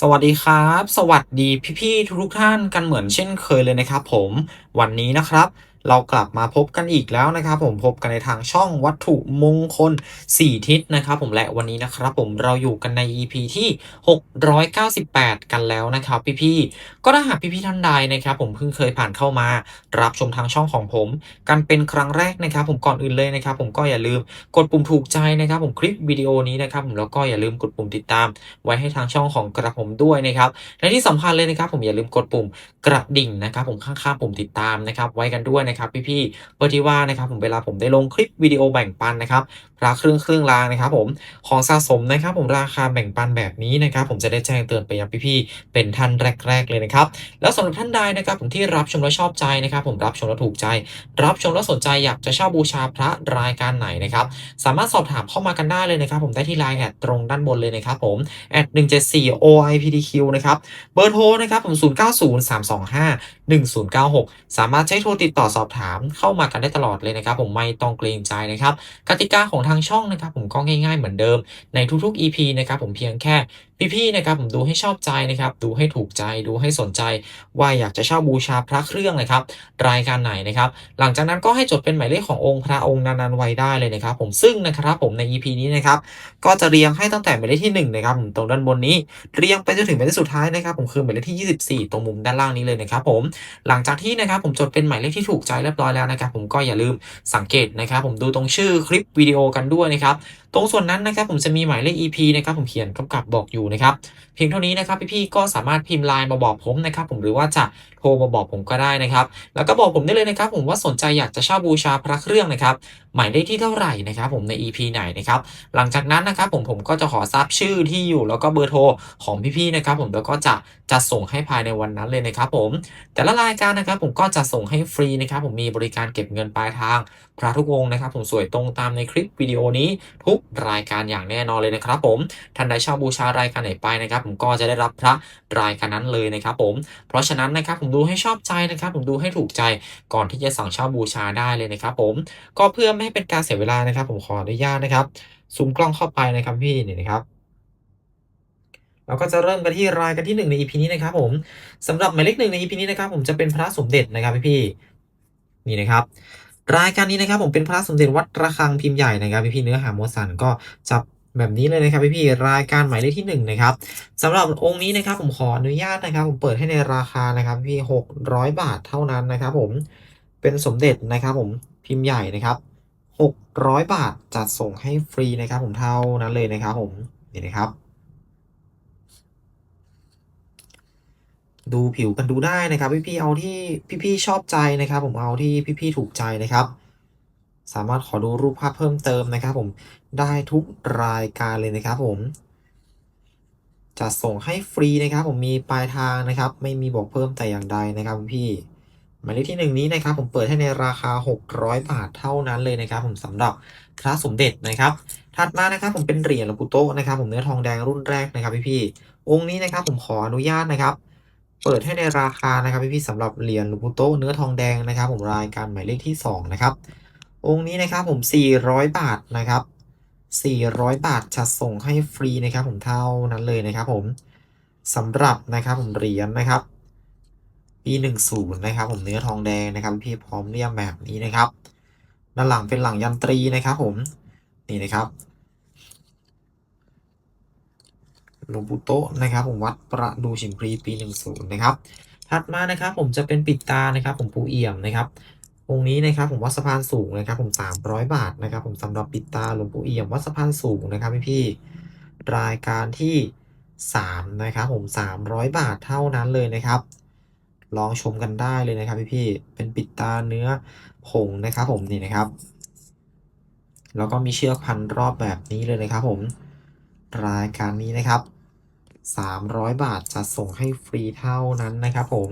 สวัสดีครับ สวัสดีพี่ๆทุกท่านกันเหมือนเช่นเคยเลยนะครับผม วันนี้นะครับ เรากลับมาพบกันอีกแล้วนะครับ ผมพบกันในทางช่องวัตถุมงคล 4 ทิศนะครับผมและวันนี้นะครับผมเราอยู่กันใน EP ที่ 698 กันแล้วนะครับพี่ๆก็ถ้าหากพี่ๆท่านใดนะครับผมเพิ่งเคยผ่านเข้ามา รับชมทางช่องของผม กันเป็นครั้งแรกนะครับ ผมก่อนอื่นเลยนะครับ ผมก็อย่าลืมกดปุ่มถูกใจนะครับ ผมคลิปวิดีโอนี้นะครับผมแล้วก็อย่าลืมกดปุ่มติดตาม ไว้ให้ทางช่องของกระผมด้วยนะครับและที่สำคัญเลยนะครับ ผมอย่าลืมกดปุ่มกระดิ่งนะครับ ผมข้างๆปุ่มติดตามนะครับไว้กันด้วยนะครับพี่ๆเพื่อที่ว่านะครับผมเวลาผมได้ลงคลิปวิดีโอแบ่งปันนะครับพระเครื่องเครื่องรางนะครับผมของสะสมนะครับผมราคาแบ่งปันแบบนี้นะครับผมจะได้แจ้งเตือนไปยังพี่ๆเป็นท่านแรก ๆ เลยนะครับแล้วสำหรับท่านใดนะครับผมที่รับชมแล้วชอบใจนะครับผมรับชมแล้วถูกใจ รับชมแล้วสนใจอยากจะเช่าบูชาพระรายการไหนนะครับสามารถสอบถามเข้ามากันได้เลยนะครับผมได้ที่ไลน์แอดตรงด้านบนเลยนะครับผม at 174 OIPTQ นะครับเบอร์โทรนะครับผม090325 1096 สามารถใช้โทรติดต่อสอบถามเข้ามากันได้ตลอดเลยนะครับ ผมไม่ต้องเกรงใจนะครับกติกาของทางช่องนะครับ ผมก็ง่าย ๆ เหมือนเดิมในทุกๆ EP นะครับผมเพียงแค่พี่ๆนะครับผมดูให้ชอบใจนะครับ ดูให้ถูกใจดูให้สนใจ ว่าอยากจะเช่าบูชาพระเครื่องนะครับ รายการไหนนะครับ หลังจากนั้นก็ให้จดเป็นหมายเลขขององค์พระองค์นั้นๆไว้ได้เลยนะครับ ผมซึ่งนะครับผมใน EP นี้นะครับก็จะเรียงให้ตั้งแต่หมายเลขที่ 1 นะครับผมตรงด้านบนนี้ เรียงไปจนถึงหมายเลขสุดท้ายนะครับ ผมคือหมายเลขที่ 24 ตรงมุมด้านล่างนี้เลยนะครับ ผมหลังจากที่นะครับผมจดเป็นหมายเลขที่ถูกใจเรียบร้อยแล้วนะครับ ผมก็อย่าลืมสังเกตนะครับ ผมดูตรงชื่อคลิปวิดีโอกันด้วยนะครับตรงส่วนนั้นนะครับผมจะมีหมายเลข EP นะครับผมเขียนกำกับบอกอยู่นะครับเพียงเท่านี้นะครับพี่ๆก็สามารถพิมพ์ไลน์มาบอกผมนะครับผมหรือว่าจะ รมาบอกผมก็ได้นะครับ แล้วก็บอกผมได้เลยนะครับ ผมว่าสนใจอยากจะเช่าบูชาพระเครื่องนะครับ หมายเลขที่เท่าไหร่นะครับ ผมใน EP ไหนนะครับ หลังจากนั้นนะครับผมผมก็จะขอทราบชื่อที่อยู่แล้วก็เบอร์โทรของพี่ๆนะครับ ผมแล้วก็จะจะส่งให้ภายในวันนั้นเลยนะครับ ผม แต่ละรายการนะครับ ผมก็จะส่งให้ฟรีนะครับ ผมมีบริการเก็บเงินปลายทาง พระทุกองค์นะครับ ผมสวยตรงตามในคลิปวิดีโอนี้ทุกรายการอย่างแน่นอนเลยนะครับผมท่านใดเช่าบูชารายการไหนไปนะครับ ผมก็จะได้รับพระรายการนั้นเลยนะครับ ผม เพราะฉะนั้นนะครับผมดูให้ชอบใจนะครับ ผมดูให้ถูกใจก่อนที่จะสั่งเช่าบูชาได้เลยนะครับ ผมก็เพื่อไม่ให้เป็นการเสียเวลานะครับ ผมขออนุญาตนะครับซูมกล้องเข้าไปนะครับพี่นี่นะครับเราก็จะเริ่มกันที่รายกันที่ 1 ใน EP นี้นะครับ ผมสำหรับหมายเลขหนึ่งใน EP นี้นะครับ ผมจะเป็นพระสมเด็จนะครับพี่ๆนี่นะครับ รายการนี้นะครับ ผมเป็นพระสมเด็จวัดระฆังพิมพ์ใหญ่นะครับพี่ๆเนื้อหาโมวลสันก็จะ แบบนี้เลยนะครับพี่ๆรายการหมายเลขที่หนึ่งนะครับสำหรับองค์นี้นะครับผมขออนุญาตนะครับ ผมเปิดให้ในราคานะครับพี่หกร้อยบาทเท่านั้นนะครับ ผมเป็นสมเด็จนะครับ ผมพิมพ์ใหญ่นะครับหกร้อยบาทจัดส่งให้ฟรีนะครับ ผมเท่านั้นเลยนะครับ ผมนี่นะครับ ดูผิวกันดูได้นะครับ พี่ๆเอาที่พี่ๆชอบใจนะครับ ผมเอาที่พี่ๆถูกใจนะครับ สามารถขอดูรูปภาพเพิ่มเติมนะครับผมได้ทุกรายการเลยนะครับผมจะส่งให้ฟรีนะครับ ผมมีปลายทางนะครับ ไม่มีบอกเพิ่มแต่อย่างใดนะครับพี่หมายเลขที่หนึ่งนี้นะครับ ผมเปิดให้ในราคา 600 บาทเท่านั้นเลยนะครับ ผมสำหรับพระสมเด็จนะครับ ถัดมานะครับ ผมเป็นเหรียญหลวงปู่โตะนะครับ ผมเนื้อทองแดงรุ่นแรกนะครับพี่ๆองค์นี้นะครับ ผมขออนุญาตนะครับ เปิดให้ในราคานะครับพี่ๆสำหรับเหรียญหลวงปู่โตะเนื้อทองแดงนะครับ ผมรายการหมายเลขที่สองนะครับ องค์นี้นะครับผม 400 บาทนะครับ 400 บาทจะส่งให้ฟรีนะครับผมเท่านั้นเลยนะครับผมสำหรับนะครับผมเหรียญนะครับปี10นะครับผมเนื้อทองแดงนะครับพี่พร้อมเรียมแบบนี้นะครับด้านหลังเป็นหลังยันตรีนะครับผมนี่นะครับหลวงปู่โตนะครับผมวัดประดูฉิมพลีปี 10 นะครับ ถัดมานะครับผมจะเป็นปิดตานะครับผมปูเอี่ยมนะครับ องค์นี้นะครับผมวัดสะพานสูงนะครับผม300 บาทนะครับผมสำหรับปิดตาหลวงปู่เอี่ยมวัดสะพานสูงนะครับพี่พี่รายการที่3นะครับผม300 บาทเท่านั้นเลยนะครับ ลองชมกันได้เลยนะครับพี่พี่เป็นปิดตาเนื้อผงนะครับผมนี่นะครับ แล้วก็มีเชือกพันรอบแบบนี้เลยนะครับผมรายการนี้นะครับ 300 บาทจะส่งให้ฟรีเท่านั้นนะครับผม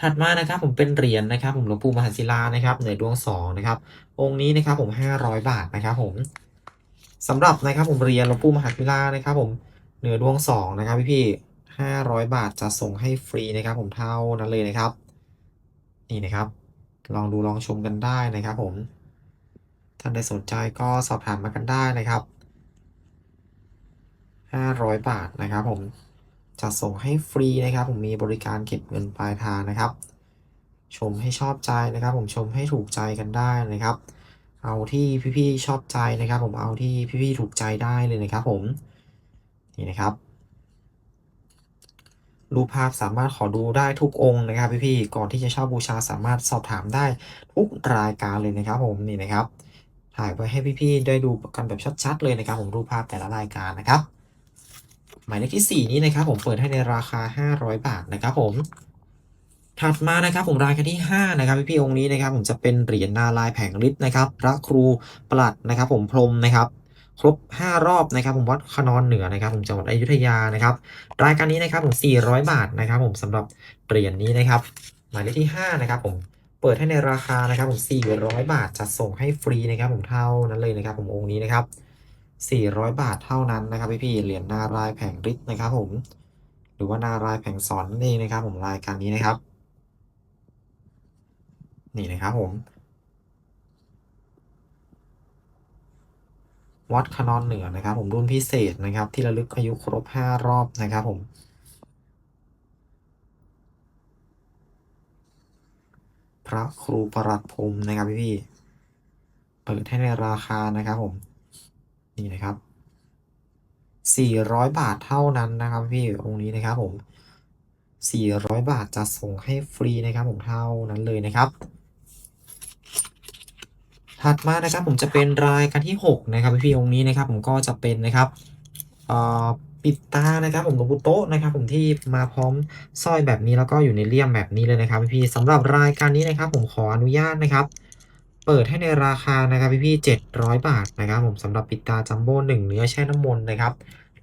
ถัดมานะครับผมเป็นเหรียญนะครับ ผมหลวงปู่มหาศิลานะครับเหนือดวงสองนะครับ องค์นี้นะครับผม500บาทนะครับผมสำหรับนะครับผมเหรียญหลวงปู่มหาศิลานะครับ ผมเหนือดวงสองนะครับพี่พี่ห้าร้อยบาทจะส่งให้ฟรีนะครับ ผมเท่านั้นเลยนะครับ นี่นะครับ ลองดูลองชมกันได้นะครับ ผมท่านใดสนใจก็สอบถามมากันได้นะครับ500บาทนะครับผม จะส่งให้ฟรีนะครับ ผมมีบริการเก็บเงินปลายทางนะครับ ชมให้ชอบใจนะครับ ผมชมให้ถูกใจกันได้นะครับ เอาที่พี่ๆชอบใจนะครับ ผมเอาที่พี่ๆถูกใจได้เลยนะครับ ผมนี่นะครับรูปภาพสามารถขอดูได้ทุกองค์นะครับพี่ๆก่อนที่จะเช่าบูชาสามารถสอบถามได้ทุกรายการเลยนะครับ ผมนี่นะครับ ถ่ายไว้ให้พี่ๆได้ดูกันแบบชัดๆเลยนะครับ ผมรูปภาพแต่ละรายการนะครับ หมายเลขที่ 4 นี้นะครับผมเปิดให้ในราคา 500 บาทนะครับผม ถัดมานะครับผมรายการที่ 5 นะครับพี่ๆองค์นี้นะครับผมจะเป็นเหรียญนาลายแผงฤทธิ์นะครับ พระครูประหลัดนะครับ ผมพรมนะครับครบ 5 รอบนะครับผมวัดคนอนเหนือนะครับ ผมจังหวัดอยุธยานะครับ รายการนี้นะครับผม400 บาทนะครับ ผมสำหรับเหรียญนี้นะครับ หมายเลขที่ 5 นะครับ ผมเปิดให้ในราคานะครับ ผม400 บาทจัดส่งให้ฟรีนะครับ ผมเท่านั้นเลยนะครับ ผมองค์นี้นะครับ 400 บาทเท่านั้นนะครับพี่ๆเหรียญนารายแผงฤทธิ์นะครับผม หรือว่านารายแผงสอนนั่นะครับผมรายการนี้นะครับ นี่นะครับผมวัดคนอนเหนือนะครับ ผมรุ่นพิเศษนะครับ ที่ระลึกอายุครบ 5 รอบนะครับผมพระครูประหลัดพรมนะครับพี่ๆเปิดให้ในราคานะครับผม นี่นะครับ 400 บาทเท่านั้นนะครับพี่องค์นี้นะครับผม 400 บาทจะส่งให้ฟรีนะครับผมเท่านั้นเลยนะครับ ถัดมานะครับผมจะเป็นรายการที่ 6 นะครับพี่องค์นี้นะครับ ผมก็จะเป็นนะครับปิดตานะครับผมหลวงปู่โต๊ะนะครับผมที่มาพร้อมสร้อยแบบนี้แล้วก็อยู่ในเลี่ยมแบบนี้เลยนะครับพี่สำหรับรายการนี้นะครับ ผมขออนุญาตนะครับ เปิดให้ในราคานะครับพี่ๆ700บาทนะครับผมสำหรับปิดตาจัมโบ้หนึ่งเนื้อแช่น้ำมนต์นะครับ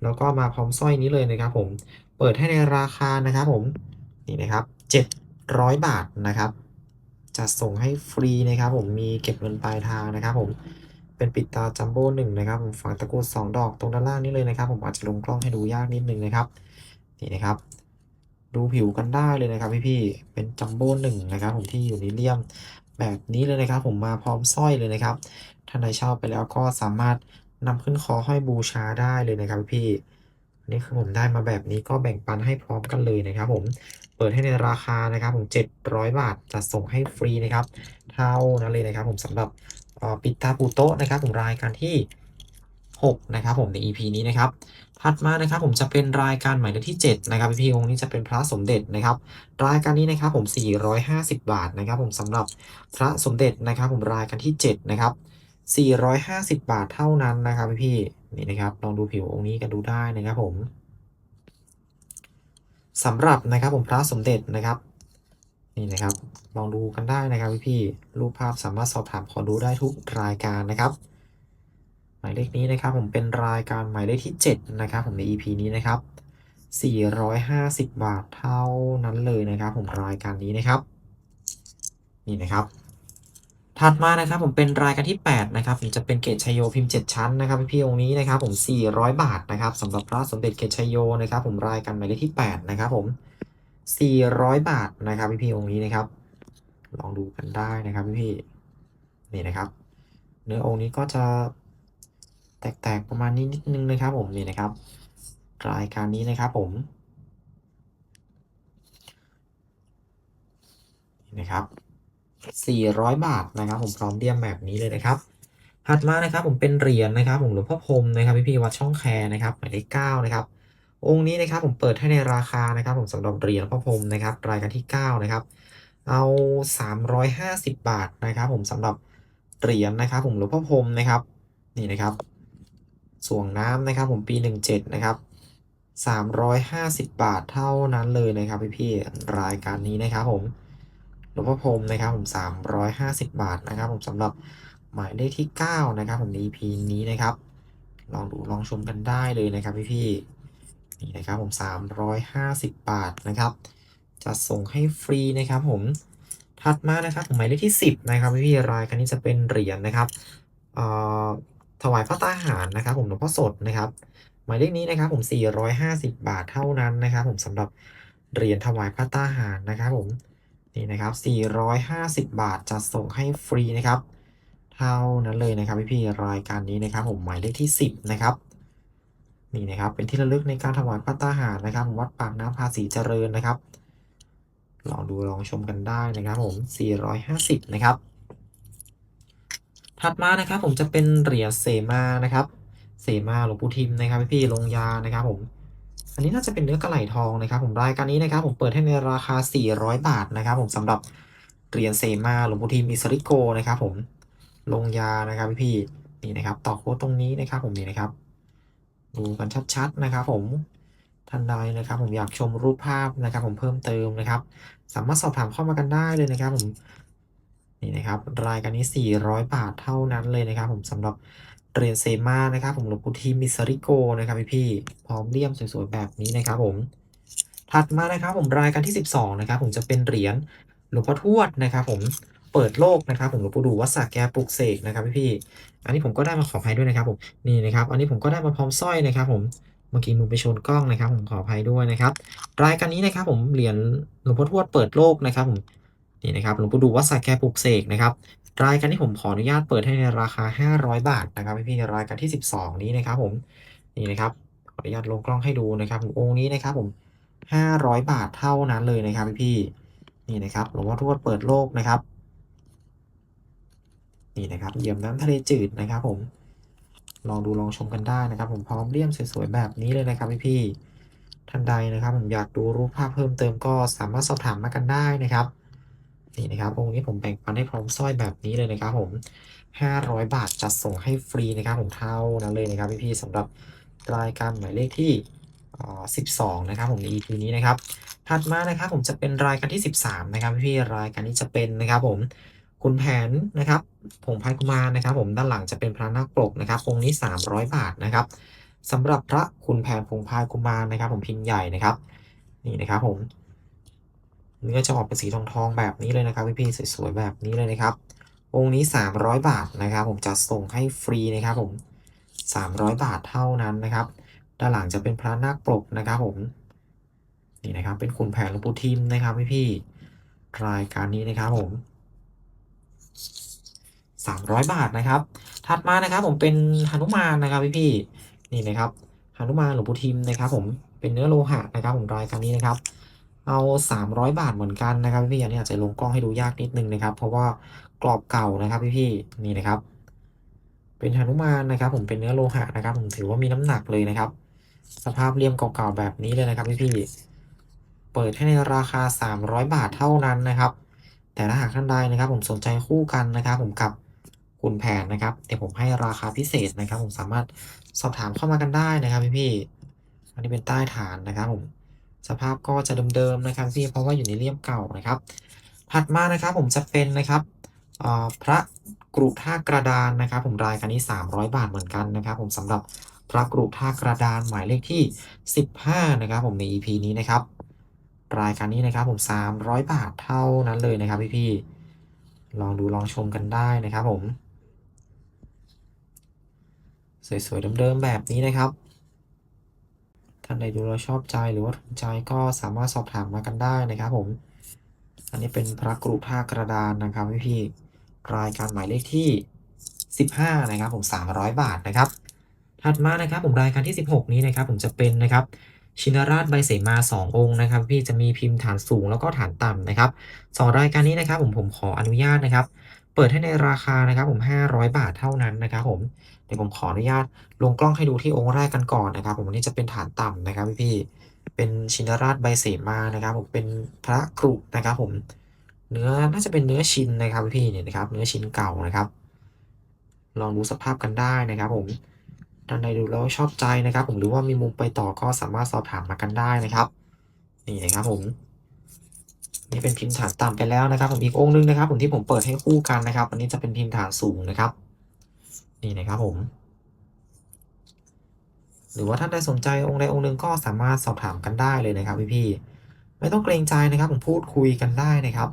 แล้วก็มาพร้อมสร้อยนี้เลยนะครับผมเปิดให้ในราคานะครับผมนี่นะครับ700บาทนะครับจะส่งให้ฟรีนะครับผมมีเก็บเงินปลายทางนะครับผมเป็นปิดตาจัมโบ้หนึ่งนะครับผมฝังตะกรุดสองดอกตรงด้านล่างนี้เลยนะครับ ผมอาจจะลงกล้องให้ดูยากนิดนึงนะครับนี่นะครับ ดูผิวกันได้เลยนะครับพี่ๆเป็นจัมโบ้หนึ่งนะครับผมที่อยู่ในเลี่ยม แบบนี้เลยนะครับ ผมมาพร้อมสร้อยเลยนะครับท่านใดชอบไปแล้วก็สามารถนำขึ้นคอห้อยบูชาได้เลยนะครับพี่นี่คือผมได้มาแบบนี้ก็แบ่งปันให้พร้อมกันเลยนะครับ ผมเปิดให้ในราคานะครับ ผม 700 บาทจะส่งให้ฟรีนะครับ เท่านั้นเลยนะครับ ผมสำหรับปิดตาปูโตะนะครับ ผมรายการที่ 6 นะครับ ผมใน EP นี้นะครับ ถัดมานะครับผมจะเป็นรายการหมายเลขที่ 7 นะครับพี่องค์นี้จะเป็นพระสมเด็จนะครับ รายการนี้นะครับผม 450 บาทนะครับ ผมสำหรับพระสมเด็จนะครับผมรายการที่ 7 นะครับ 450 บาทเท่านั้นนะครับพี่นี่นะครับลองดูผิวองค์นี้กันดูได้นะครับผมสำหรับนะครับผมพระสมเด็จนะครับนี่นะครับ ลองดูกันได้นะครับพี่รูปภาพสามารถสอบถามขอดูได้ทุกรายการนะครับายเลขนี้นะครับผมเป็นรายการหมายเลขที่ 7 นะครับผมใน EP นี้นะครับ 450 บาทเท่านั้นเลยนะครับ ผมรายการนี้นะครับ นี่นะครับ ถัดมานะครับผมเป็นรายการที่ 8 นะครับผมจะเป็นเกตชัยโยพิมพ์ 7 ชั้นนะครับพี่ๆองค์นี้นะครับ ผม 400 บาทนะครับสำหรับพระสมเด็จเกตชัยโยนะครับ ผมรายการหมายเลขที่ 8 นะครับ ผม 400 บาทนะครับพี่ๆองค์นี้นะครับ ลองดูกันได้นะครับพี่ๆนี่นะครับ เนื้อองค์นี้ก็จะ แตกๆประมาณนี้นิดนึงนะครับผมนี่นะครับ รายการนี้นะครับผมนี่นะครับ 400 บาทนะครับ ผมพร้อมเดียมแบบนี้เลยนะครับถัดมานะครับผมเป็นเหรียญนะครับ ผมหลวงพ่อพรมนะครับพี่พี่วัดช่องแคนะครับหมายเลขเก้านะครับ องค์นี้นะครับผมเปิดให้ในราคานะครับ ผมสำหรับเหรียญหลวงพ่อพรมนะครับ รายการที่ 9 นะครับ เอา 350 บาทนะครับ ผมสำหรับเหรียญนะครับ ผมหลวงพ่อพรมนะครับ นี่นะครับ ส่วงน้ำนะครับผมปี 17 นะครับ 350 บาทเท่านั้นเลยนะครับพี่พี่รายการนี้นะครับผมหลวงพ่อพรมนะครับผม 350 บาทนะครับผมสำหรับหมายเลขที่ 9 นะครับผมใน EP นี้นะครับ ลองดูลองชมกันได้เลยนะครับพี่ๆนี่นะครับผม 350 บาทนะครับ จะส่งให้ฟรีนะครับผมถัดมานะครับหมายเลขที่ 10 นะครับพี่ๆรายการนี้จะเป็นเหรียญนะครับเอ่อ ถวายพระตาหารนะครับ ผมหลวงพ่อสดนะครับหมายเลขนี้นะครับ ผม 450 บาทเท่านั้นนะครับ ผมสำหรับเหรียญถวายพระตาหารนะครับ ผมนี่นะครับ 450 บาทจะส่งให้ฟรีนะครับ เท่านั้นเลยนะครับพี่ๆรายการนี้นะครับ ผมหมายเลขที่ 10 นะครับนี่นะครับ เป็นที่ระลึกในการถวายพระตาหารนะครับ วัดปากน้ำภาษีเจริญนะครับ ลองดูลองชมกันได้นะครับ ผม 450 นะครับ ถัดมานะครับผมจะเป็นเหรียญเสมานะครับ เสมาหลวงปู่ทิมนะครับพี่ๆลงยานะครับผม อันนี้น่าจะเป็นเนื้อกระไหลทองนะครับ ผมรายการนี้นะครับ ผมเปิดให้ในราคา 400 บาทนะครับ ผมสำหรับเหรียญเสมาหลวงปู่ทิมอิสริโกนะครับผมลงยานะครับพี่นี่นะครับ ต่อโค้ดตรงนี้นะครับ ผมนี่นะครับ ดูกันชัดๆนะครับ ผมท่านใดนะครับ ผมอยากชมรูปภาพนะครับ ผมเพิ่มเติมนะครับ สามารถสอบถามเข้ามากันได้เลยนะครับ ผม นี่นะครับรายการนี้ 400 บาทเท่านั้นเลยนะครับ ผมสำหรับเหรียญเซมานะครับ ผมหลวงปู่ทิมมิสริโกนะครับพี่ๆพร้อมเลี่ยมสวยๆแบบนี้นะครับผมถัดมานะครับผมรายการที่ 12นะครับผมจะเป็นเหรียญหลวงพ่อทวดนะครับ ผมเปิดโลกนะครับผมหลวงปู่ดูวัดสระแกปลุกเสกนะครับพี่ๆอันนี้ผมก็ได้มาขออภัยด้วยนะครับผมนี่นะครับ อันนี้ผมก็ได้มาพร้อมสร้อยนะครับ ผมเมื่อกี้มือไปชนกล้องนะครับ ผมขออภัยด้วยนะครับ รายการนี้นะครับ ผมเหรียญหลวงพ่อทวดเปิดโลกนะครับ ผม นี่นะครับหลวงปู่ดูวัดสระแกปลุกเสกนะครับรายการที่ผมขออนุญาตเปิดให้ในราคา 500 บาทนะครับพี่ในรายการที่ 12 นี้นะครับผมนี่นะครับขออนุญาตลงกล้องให้ดูนะครับองค์นี้นะครับผม 500 บาทเท่านั้นเลยนะครับพี่นี่นะครับหลวงพ่อทวดเปิดโลกนะครับนี่นะครับเหยี่ยมน้ำทะเลจืดนะครับ ผมลองดูลองชมกันได้นะครับ ผมพร้อมเลี่ยมสวยๆแบบนี้เลยนะครับพี่ๆท่านใดนะครับ ผมอยากดูรูปภาพเพิ่มเติมก็สามารถสอบถามมากันได้นะครับ นี่นะครับองค์นี้ผมแบ่งปันให้พร้อมสร้อยแบบนี้เลยนะครับผม 500 บาทจัดส่งให้ฟรีนะครับผมเท่านั้นเลยนะครับพี่ๆสำหรับรายการหมายเลขที่อ่า12 นะครับผมใน EP นี้นะครับ ถัดมานะครับผมจะเป็นรายการที่ 13 นะครับพี่รายการนี้จะเป็นนะครับผมคุณแผนนะครับผงพายกุมารนะครับ ผมด้านหลังจะเป็นพระนาคปกนะครับองค์นี้ 300 บาทนะครับสำหรับพระคุณแผนผงพายกุมารนะครับ ผมพิมพ์ใหญ่นะครับ นี่นะครับผม เนื้อจะออกเป็นสีทองทองๆแบบนี้เลยนะครับพี่ๆสวยๆแบบนี้เลยนะครับ องค์นี้ 300 บาทนะครับ ผมจะส่งให้ฟรีนะครับผม 300 บาทเท่านั้นนะครับ ด้านหลังจะเป็นพระนาคปกนะครับผมนี่นะครับ เป็นขุนแผนหลวงปู่ทิมนะครับพี่ๆรายการนี้นะครับผม300 บาทนะครับ ถัดมานะครับผมเป็นหนุมานนะครับพี่ๆนี่นะครับหนุมานหลวงปู่ทิมนะครับ ผมเป็นเนื้อโลหะนะครับ ผมรายการนี้นะครับ เอา 300 บาทเหมือนกันนะครับพี่ๆอันนี้อาจจะลงกล้องให้ดูยากนิดนึงนะครับ เพราะว่ากรอบเก่านะครับพี่ๆนี่นะครับ เป็นหนุมานนะครับ ผมเป็นเนื้อโลหะนะครับ ผมถือว่ามีน้ำหนักเลยนะครับ สภาพเลี่ยมเก่าๆแบบนี้เลยนะครับพี่ๆเปิดให้ในราคา 300 บาทเท่านั้นนะครับ แต่ถ้าหากท่านใดนะครับ ผมสนใจคู่กันนะครับ ผมกับคุณแผนนะครับเดี๋ยวผมให้ราคาพิเศษนะครับ ผมสามารถสอบถามเข้ามากันได้นะครับพี่ๆอันนี้เป็นใต้ฐานนะครับผม สภาพก็จะเดิมๆนะครับพี่เพราะว่าอยู่ในเลี่ยมเก่านะครับ ถัดมานะครับผมจะเป็นนะครับพระกรุท่ากระดานนะครับ ผมรายการนี้ 300 บาทเหมือนกันนะครับ ผมสำหรับพระกรุท่ากระดานหมายเลขที่ 15 นะครับ ผมใน EP นี้นะครับ รายการนี้นะครับผม 300 บาทเท่านั้นเลยนะครับพี่ๆลองดูลองชมกันได้นะครับผม สวยๆเดิมๆแบบนี้นะครับ ท่านใดดูแลชอบใจหรือว่าถูกใจก็สามารถสอบถามมากันได้นะครับผม อันนี้เป็นพระกรุท่ากระดานนะครับพี่ๆรายการหมายเลขที่ 15 นะครับผม 300 บาทนะครับ ถัดมานะครับผมรายการที่ 16 นี้นะครับผมจะเป็นนะครับชินราชใบเสมา 2 องค์นะครับ พี่จะมีพิมพ์ฐานสูงแล้วก็ฐานต่ำนะครับสองรายการนี้นะครับผมผมขออนุญาตนะครับ เปิดให้ในราคานะครับผม 500 บาทเท่านั้นนะครับผมเดี๋ยวผมขออนุญาตลงกล้องให้ดูที่องค์แรกกันก่อนนะครับ ผมอันนี้จะเป็นฐานต่ำนะครับพี่เป็นชินราชใบเสมานะครับ ผมเป็นพระกรุนะครับ ผมเนื้อน่าจะเป็นเนื้อชิ้นนะครับพี่เนี่ยนะครับ เนื้อชิ้นเก่านะครับ ลองดูสภาพกันได้นะครับ ผมท่านใดดูแล้วชอบใจนะครับ ผมหรือว่ามีมุมไปต่อก็สามารถสอบถามมากันได้นะครับ นี่นะครับผม นี่เป็นพิมพ์ฐานต่ำไปแล้วนะครับผมอีกองค์นึงนะครับ ผมที่ผมเปิดให้คู่กันนะครับอันนี้จะเป็นพิมพ์ฐานสูงนะครับ นี่นะครับผม หรือว่าท่านใดสนใจองค์ใดองค์หนึ่งก็สามารถสอบถามกันได้เลยนะครับพี่ๆไม่ต้องเกรงใจนะครับผมพูดคุยกันได้นะครับ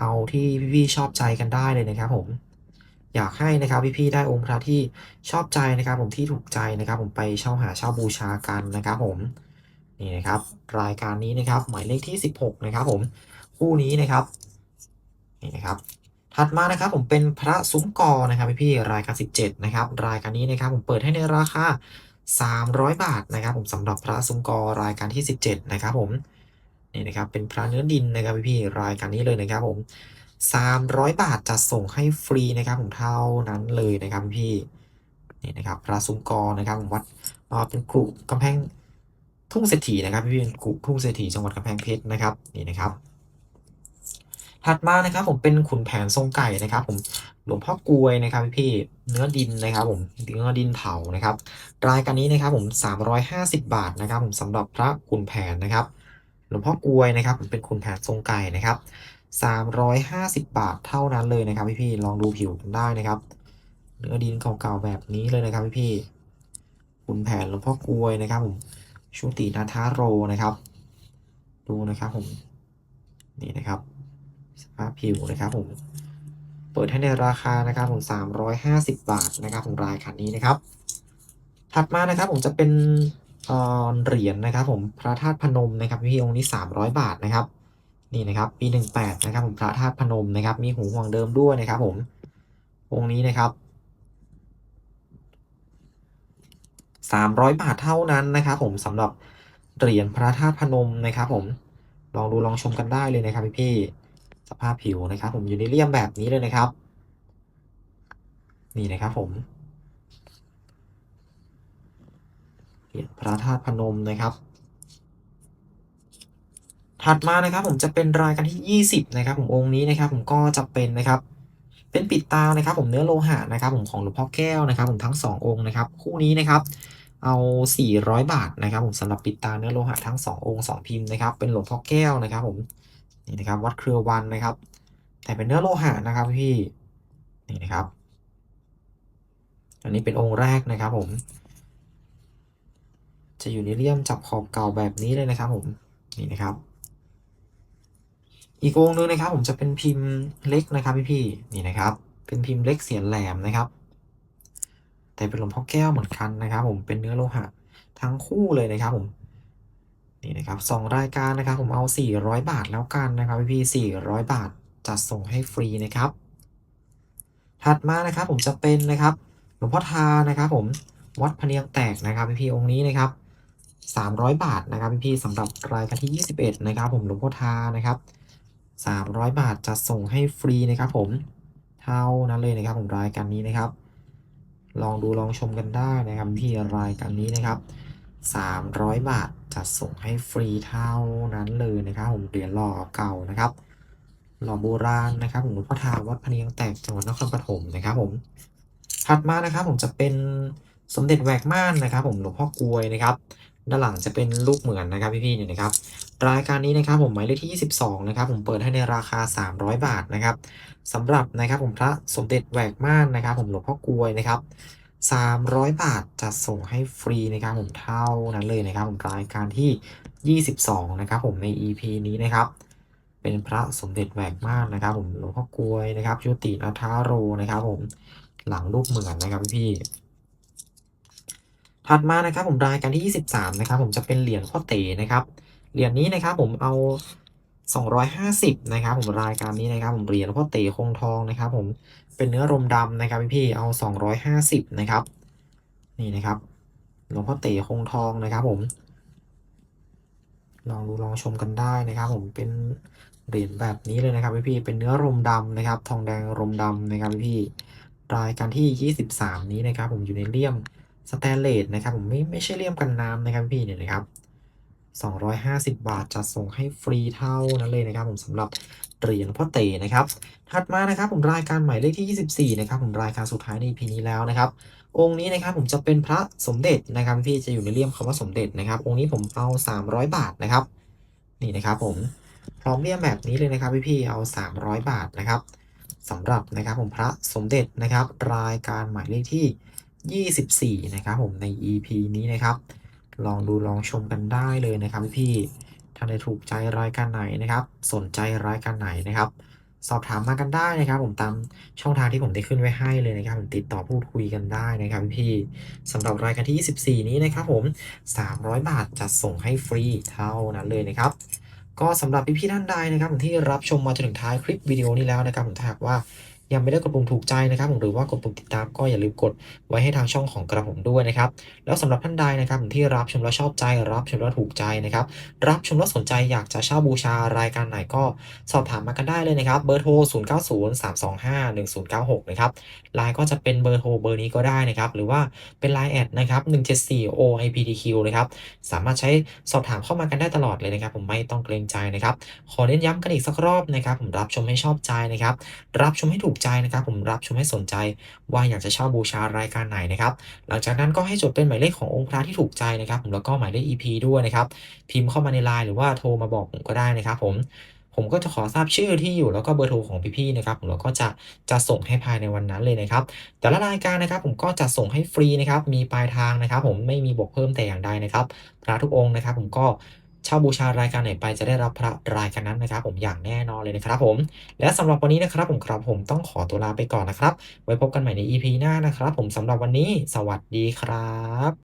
เอาที่พี่ๆชอบใจกันได้เลยนะครับ ผม อยากให้นะครับพี่ๆได้องค์พระที่ชอบใจนะครับ ผมที่ถูกใจนะครับ ผมไปเช่าหาเช่าบูชากันนะครับ ผมนี่นะครับ รายการนี้นะครับ หมายเลขที่ 16 นะครับ ผม คู่นี้นะครับนี่นะครับถัดมานะครับผมเป็นพระซุ้มกอนะครับพี่รายการ17นะครับรายการนี้นะครับผมเปิดให้ในราคา300 บาทนะครับ ผมสำหรับพระซุ้มกอรายการที่ 17 นะครับผมนี่นะครับเป็นพระเนื้อดินนะครับพี่รายการนี้เลยนะครับผม 300 บาทจะส่งให้ฟรีนะครับผมเท่านั้นเลยนะครับพี่นี่นะครับพระซุ้มกอนะครับผมวัดอ่าเป็นกรุกำแพงทุ่งเศรษฐีนะครับพี่เป็นกรุทุ่งเศรษฐีจังหวัดกำแพงเพชรนะครับนี่นะครับ ถัดมานะครับผมเป็นขุนแผนทรงไก่นะครับ ผมหลวงพ่อกวยนะครับพี่เนื้อดินนะครับผมเนื้อดินเผานะครับ รายการนี้นะครับผม 350 บาทนะครับ ผมสำหรับพระขุนแผนนะครับ หลวงพ่อกวยนะครับ ผมเป็นขุนแผนทรงไก่นะครับ 350 บาทเท่านั้นเลยนะครับพี่ๆลองดูผิวกันได้นะครับ เนื้อดินเก่าๆแบบนี้เลยนะครับพี่ๆขุนแผนหลวงพ่อกวยนะครับ ผมชุตินาทาโรนะครับ ดูนะครับผมนี่นะครับ สภาพผิวนะครับผม เปิดให้ในราคานะครับผม350 บาทนะครับผมรายคันนี้นะครับ ถัดมานะครับผมจะเป็นเหรียญนะครับ ผมพระธาตุพนมนะครับพี่องค์นี้ 300 บาทนะครับ นี่นะครับปี 18 นะครับ ผมพระธาตุพนมนะครับ มีหูห่วงเดิมด้วยนะครับ ผมองค์นี้นะครับ300 บาทเท่านั้นนะครับผมสำหรับเหรียญพระธาตุพนมนะครับ ผมลองดูลองชมกันได้เลยนะครับพี่ๆ สภาพผิวนะครับ ผมอยู่ในเลี่ยมแบบนี้เลยนะครับ นี่นะครับผมเหรียญพระธาตุพนมนะครับ ถัดมานะครับ ผมจะเป็นรายการที่ 20 นะครับ ผมองค์นี้นะครับ ผมก็จะเป็นนะครับ เป็นปิดตานะครับ ผมเนื้อโลหะนะครับ ผมของหลวงพ่อแก้วนะครับ ผมทั้ง 2 องค์นะครับ คู่นี้นะครับเอา 400 บาทนะครับ ผมสำหรับปิดตาเนื้อโลหะทั้ง 2 องค์ 2 พิมพ์นะครับ เป็นหลวงพ่อแก้วนะครับ ผม นี่นะครับวัดเครือวันนะครับ แต่เป็นเนื้อโลหะนะครับพี่นี่นะครับอันนี้เป็นองค์แรกนะครับผม จะอยู่ในเลี่ยมจับขอบเก่าแบบนี้เลยนะครับผมนี่นะครับ อีกองค์นึงนะครับ ผมจะเป็นพิมพ์เล็กนะครับพี่พี่นี่นะครับ เป็นพิมพ์เล็กเสียนแหลมนะครับ แต่เป็นหลวงพ่อแก้วเหมือนกันนะครับ ผมเป็นเนื้อโลหะทั้งคู่เลยนะครับผม นี่นะครับสองรายการนะครับผมเอา 400 บาทแล้วกันนะครับพี่พี่400 บาทจัดส่งให้ฟรีนะครับ ถัดมานะครับผมจะเป็นนะครับหลวงพ่อทานะครับ ผมวัดพเนียงแตกนะครับพี่พี่องค์นี้นะครับ 300 บาทนะครับพี่พี่สำหรับรายการที่ 21 นะครับ ผมหลวงพ่อทานะครับ300 บาทจะส่งให้ฟรีนะครับ ผมเท่านั้นเลยนะครับ ผมรายการนี้นะครับ ลองดูลองชมกันได้นะครับที่รายการนี้นะครับ 300 บาทจะส่งให้ฟรีเท่านั้นเลยนะครับผมเหรียญหล่อเก่านะครับ หล่อโบราณนะครับผมหลวงพ่อทาวัดพเนียงแตกจังหวัดนครปฐมนะครับผมถัดมานะครับผมจะเป็นสมเด็จแหวกม่านนะครับ ผมหลวงพ่อกลวยนะครับ ด้านหลังจะเป็นลูกเหมือนนะครับพี่ๆเนี่ยนะครับ รายการนี้นะครับผมหมายเลขที่ 22 นะครับ ผมเปิดให้ในราคา 300 บาทนะครับสำหรับนะครับผมพระสมเด็จแหวกม่านนะครับ ผมหลวงพ่อกลวยนะครับ 300 บาทจะส่งให้ฟรีนะครับผมเท่านั้นเลยนะครับผมรายการที่ 22 นะครับผมใน EP นี้นะครับ เป็นพระสมเด็จแหวกมานนะครับ ผมหลวงพ่อกลวยนะครับยุตินาทาโรนะครับผมหลังรูปเหมือนนะครับพี่ถัดมานะครับผมรายการที่ 23 นะครับ ผมจะเป็นเหรียญพ่อเต๋นะครับเหรียญนี้นะครับผมเอา 250 นะครับผมรายการนี้นะครับ ผมเหรียญพ่อเต๋คงทองนะครับ ผม เป็นเนื้อรมดำนะครับพี่ๆเอา 250 นะครับ นี่นะครับหลวงพ่อเต๋คงทองนะครับผม ลองดูลองชมกันได้นะครับ ผมเป็นเหรียญแบบนี้เลยนะครับพี่ๆเป็นเนื้อรมดำนะครับ ทองแดงรมดำนะครับพี่รายการที่ 23 นี้นะครับ ผมอยู่ในเลี่ยมสแตนเลสนะครับ ผมไม่ไม่ใช่เลี่ยมกันน้ำนะครับพี่เนี่ยนะครับ 250 บาทจะส่งให้ฟรีเท่านั้นเลยนะครับ ผมสำหรับเหรียญพ่อเต๋นะครับ ถัดมานะครับผมรายการหมายเลขที่ 24 นะครับผมรายการสุดท้ายใน EP นี้แล้วนะครับ องค์นี้นะครับผมจะเป็นพระสมเด็จนะครับพี่จะอยู่ในเลี่ยมคำว่าสมเด็จนะครับ องค์นี้ผมเอา 300 บาทนะครับ นี่นะครับผมพร้อมเลี่ยมแบบนี้เลยนะครับพี่ๆเอา 300 บาทนะครับสำหรับนะครับผมพระสมเด็จนะครับ รายการหมายเลขที่ 24 นะครับผมใน EP นี้นะครับ ลองดูลองชมกันได้เลยนะครับพี่ถ้าได้ถูกใจรายการไหนนะครับ สนใจรายการไหนนะครับ สอบถามมากันได้นะครับ ผมตามช่องทางที่ผมได้ขึ้นไว้ให้เลยนะครับผมติดต่อพูดคุยกันได้นะครับพี่ๆสำหรับรายการที่ 24 นี้นะครับผม 300 บาทจะส่งให้ฟรีเท่านั้นเลยนะครับก็สำหรับพี่ๆท่านใดนะครับที่รับชมมาจนถึงท้ายคลิปวิดีโอนี้แล้วนะครับผมถ้าหากว่า ยังไม่ได้กดปุ่มถูกใจนะครับผมหรือว่ากดปุ่มติดตามก็อย่าลืมกดไว้ให้ทางช่องของกระผมด้วยนะครับ แล้วสำหรับท่านใดนะครับที่รับชมแล้วชอบใจ รับชมแล้วถูกใจนะครับ รับชมแล้วสนใจอยากจะเช่าบูชารายการไหนก็สอบถามมากันได้เลยนะครับ เบอร์โทร 0903251096 นะครับ ไลน์ก็จะเป็นเบอร์โทรเบอร์นี้ก็ได้นะครับ หรือว่าเป็น Line แอดนะครับ174 OIPTQ นะครับ สามารถใช้สอบถามเข้ามากันได้ตลอดเลยนะครับ ผมไม่ต้องเกรงใจนะครับ ขอเน้นย้ำกันอีกสักรอบนะครับ ผมรับชมให้ชอบใจนะครับ รับชมให้ถูกใจนะครับ ผมรับชมให้สนใจ ว่าอยากจะเช่าบูชารายการไหนนะครับ หลังจากนั้นก็ให้จดเป็นหมายเลขขององค์พระที่ถูกใจนะครับ ผมแล้วก็หมายเลข EP ด้วยนะครับ พิมพ์เข้ามาใน LINE หรือว่าโทรมาบอกผมก็ได้นะครับ ผม ผมก็จะขอทราบชื่อที่อยู่แล้วก็เบอร์โทรของพี่ๆนะครับผมแล้วก็จะจะส่งให้ภายในวันนั้นเลยนะครับ แต่ละรายการนะครับผมก็จะส่งให้ฟรีนะครับ มีปลายทางนะครับ ผมไม่มีบวกเพิ่มแต่อย่างใดนะครับ พระทุกองค์นะครับ ผมก็เช่าบูชารายการไหนไปจะได้รับพระรายการนั้นนะครับ ผมอย่างแน่นอนเลยนะครับผม และสำหรับวันนี้นะครับผมครับผมต้องขอตัวลาไปก่อนนะครับ ไว้พบกันใหม่ใน EP หน้านะครับ ผมสำหรับวันนี้ สวัสดีครับ